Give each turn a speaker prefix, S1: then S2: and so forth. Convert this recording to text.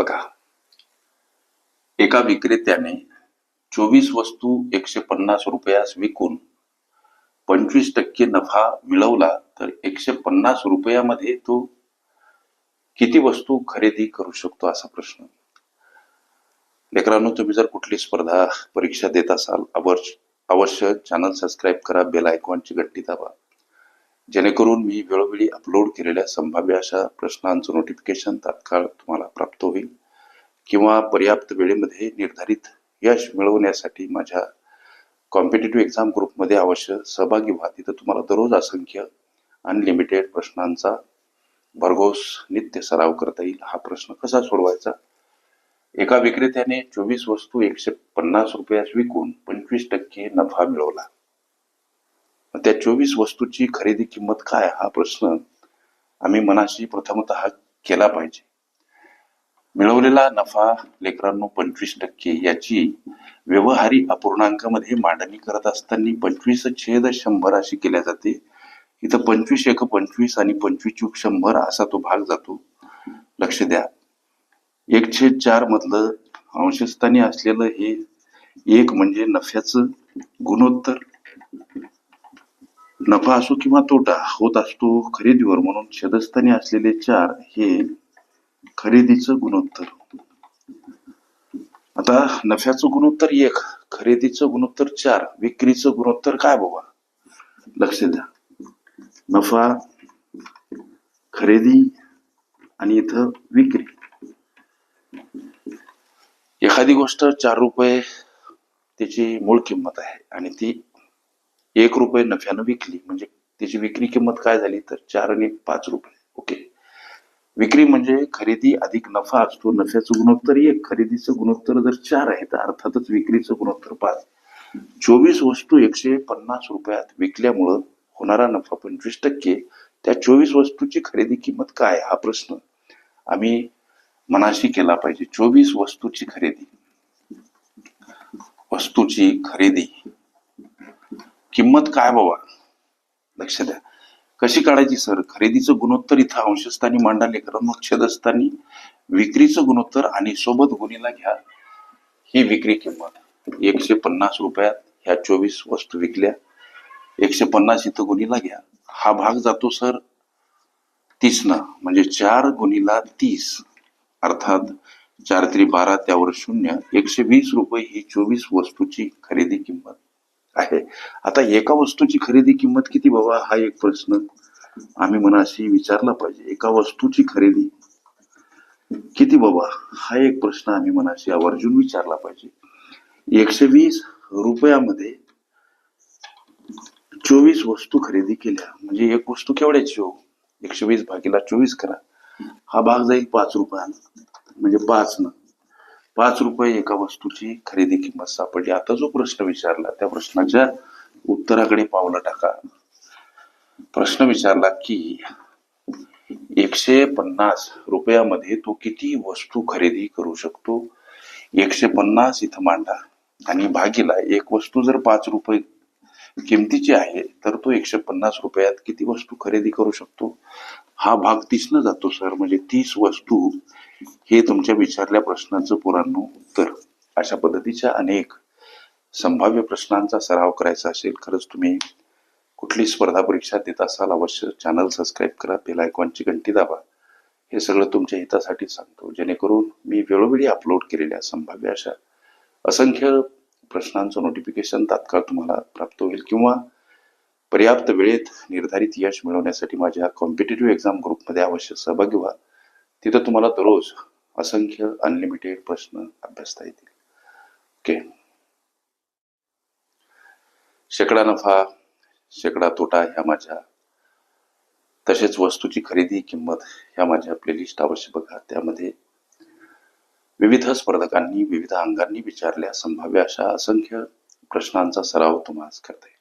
S1: बघा. एका विक्रेत्याने चोवीस वस्तू एकशे पन्नास रुपयास विकून पंचवीस टक्के नफा मिळवला तर एकशे पन्नास रुपयामध्ये तो किती वस्तू खरेदी करू शकतो असा प्रश्न. लेकरांनो तुम्ही जर कुठली स्पर्धा परीक्षा देत असाल अवश्य अवश्य चॅनल सबस्क्राईब करा बेल आयकॉनची गट्टी दाबा. जेणेकरून मी वेळोवेळी अपलोड केलेल्या संभाव्य अशा प्रश्नांचं नोटिफिकेशन तात्काळ तुम्हाला प्राप्त होईल. किंवा पर्याप्त वेळेमध्ये निर्धारित यश मिळवण्यासाठी माझ्या कॉम्पिटेटिव्ह एक्झाम ग्रुपमध्ये अवश्य सहभागी व्हा. तिथं तुम्हाला दररोज असंख्य अनलिमिटेड प्रश्नांचा भरघोस नित्य सराव करता येईल. हा प्रश्न कसा सोडवायचा? एका विक्रेत्याने चोवीस वस्तू एकशे पन्नास रुपयास विकून पंचवीस टक्के नफा मिळवला. त्या चोवीस वस्तूची खरेदी किंमत काय? हा प्रश्न आम्ही मनाशी प्रथमत केला पाहिजे. मिळवलेला नफा लेकरांनो पंचवीस टक्के याची व्यवहारी अपूर्णांकामध्ये मांडणी करत असताना पंचवीस छेद शंभर अशी केल्या जाते. इथं पंचवीस एक पंचवीस आणि पंचवीस चूक शंभर असा तो भाग जातो. लक्ष द्या. एक छेद चार मधलं अंशस्थानी असलेलं हे एक म्हणजे नफ्याचं गुणोत्तर. नफा असो किंवा तोटा होत असतो खरेदीवर म्हणून छेदस्थानी असलेले चार हे खरेदीचं गुणोत्तर. आता नफ्याचं गुणोत्तर एक खरेदीचं गुणोत्तर चार विक्रीचं गुणोत्तर काय बाबा? लक्ष द्या. नफा खरेदी आणि इथं विक्री. एखादी गोष्ट चार रुपये त्याची मूळ किंमत आहे आणि ती एक रुपये नफ्यानं विकली म्हणजे त्याची विक्री किंमत काय झाली? तर चार आणि पाच रुपये. ओके. विक्री म्हणजे खरेदी अधिक नफा असतो नफ्याचं गुणोत्तर एक खरेदीचं गुणोत्तर जर चार आहे तर अर्थातच विक्रीचं गुणोत्तर पाच. चोवीस वस्तू एकशे पन्नास रुपयात विकल्यामुळं होणारा नफा पंचवीस टक्के. त्या चोवीस वस्तूची खरेदी किंमत काय? हा प्रश्न आम्ही मनाशी केला पाहिजे. चोवीस वस्तूची खरेदी. वस्तूची खरेदी. किंमत काय बाबा? लक्ष द्या. कशी काढायची सर? खरेदीचं गुणोत्तर इथं अंशस्थानी मांडा लेकरांनो छेदस्थानी विक्रीचं गुणोत्तर आणि सोबत गुणीला घ्या ही विक्री किंमत. एकशे पन्नास रुपयात ह्या चोवीस वस्तू विकल्या. एकशे पन्नास इथं गुणीला घ्या. हा भाग जातो सर तीस म्हणजे चार गुणीला तीस. अर्थात चार त्रि बारा त्यावर शून्य. एकशे वीस रुपये ही चोवीस वस्तूची खरेदी किंमत. आहे. आता एका वस्तूची खरेदी किंमत किती बाबा? हा एक प्रश्न. आम्ही मनाशी विचारला पाहिजे. एका वस्तूची खरेदी किती बाबा? हा एक प्रश्न आम्ही मनाशी आवर्जून विचारला पाहिजे. एकशे वीस रुपयामध्ये चोवीस वस्तू खरेदी केल्या. म्हणजे एक वस्तू केवढ्याची हो? एकशे वीस भागीला चोवीस करा. हा भाग जाईल पाच रुपयाला म्हणजे पाच न पाच रुपये एका वस्तूची खरेदी किंमत सापडली. आता जो प्रश्न विचारला त्या प्रश्नाच्या उत्तराकडे पावलं टाका. प्रश्न विचारला की एकशे पन्नास रुपयामध्ये तो किती वस्तू खरेदी करू शकतो? एकशे पन्नास इथं मांडा. आणि भागीला एक वस्तू जर पाच रुपये किमतीची आहे तर तो एकशे पन्नास रुपयात किती वस्तू खरेदी करू शकतो? हा भाग तीसनं जातो सर. म्हणजे तीस वस्तू हे तुमच्या विचारल्या प्रश्नाचं पुरांनो उत्तर. अशा पद्धतीच्या अनेक संभाव्य प्रश्नांचा सराव करायचा असेल खरंच तुम्ही कुठली स्पर्धा परीक्षा देत असाल अवश्य चॅनल सबस्क्राईब करा बेल आयकॉनची घंटी दाबा. हे सगळं तुमच्या हितासाठी सांगतो. जेणेकरून मी वेळोवेळी अपलोड केलेल्या संभाव्य अशा असंख्य प्रश्नांचं नोटिफिकेशन तात्काळ तुम्हाला प्राप्त होईल किंवा पर्याप्त वेळेत निर्धारित यश मिळवण्यासाठी माझ्या कॉम्पिटेटिव्ह एक्झाम ग्रुपमध्ये अवश्य सहभागी व्हा. तिथं तुम्हाला दररोज असंख्य अनलिमिटेड प्रश्न अभ्यासता येतील. ओके शेकडा नफा शेकडा तोटा ह्या माझ्या तसेच वस्तूची खरेदी किंमत ह्या माझ्या प्लेलिस्ट अवश्य बघा. त्यामध्ये विविध स्पर्धकांनी विविध अंगांनी विचारल्या संभाव्य अशा असंख्य प्रश्नांचा सराव तुम्हाला करता येईल.